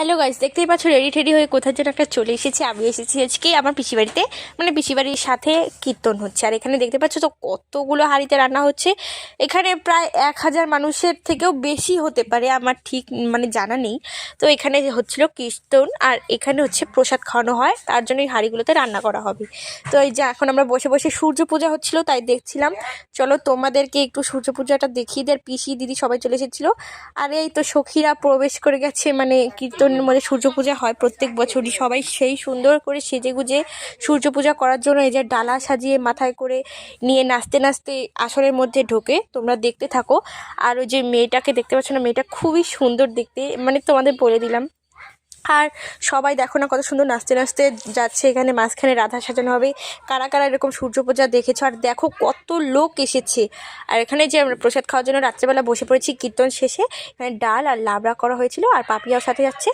Hello guys দেখতেই পাচ্ছ ready teddy হয়ে কোথার জন্য একটা চলে এসেছি। আমি এসেছি আজকে আমার পিসি বাড়িতে। মানে পিসি বাড়ির সাথে কীর্তন হচ্ছে। আর এখানে দেখতে পাচ্ছ, তো কতগুলো হাঁড়িতে রান্না হচ্ছে। এখানে প্রায় এক হাজার মানুষের থেকেও বেশি হতে পারে আমার ঠিক মানে জানা নেই। তো এখানে হচ্ছিল কীর্তন আর এখানে হচ্ছে প্রসাদ খাওয়ানো হয়। তার জন্য এই হাঁড়িগুলোতে রান্না করা হবে। তো এই যে, এখন আমরা বসে বসে সূর্য পূজা হচ্ছিল, তাই দেখছিলাম। চলো তোমাদেরকে একটু সূর্য পূজাটা দেখিয়ে দেয় পিসি, দিদি সবাই চলে এসেছিল। আর এই তো সখীরা প্রবেশ করে গেছে মানে কীর্তনের মধ্যে সূর্য পূজা হয় প্রত্যেক বছরই। সবাই সেই সুন্দর করে সেজে গুজে সূর্য পূজা করার জন্য এই যে ডালা সাজিয়ে মাথায় করে নিয়ে নাচতে নাচতে আসরের মধ্যে ঢোকে, তোমরা দেখতে থাকো। আর ওই যে মেয়েটাকে দেখতে পাচ্ছ না, মেয়েটা খুবই সুন্দর দেখতে মানে তোমাদের বলে দিলাম। আর সবাই দেখো না কত সুন্দর নাচতে নাচতে যাচ্ছে, এখানে মাঝখানে রাধা সাজানো হবে। কারা কারা এরকম সূর্য পূজা দেখেছ? আর দেখো কত লোক এসেছে। আর এখানে যে আমরা প্রসাদ খাওয়ার জন্য রাত্রেবেলা বসে পড়েছি কীর্তন শেষে, এখানে ডাল আর লাবড়া করা হয়েছিল, আর পাপিয়াও সাথে যাচ্ছে।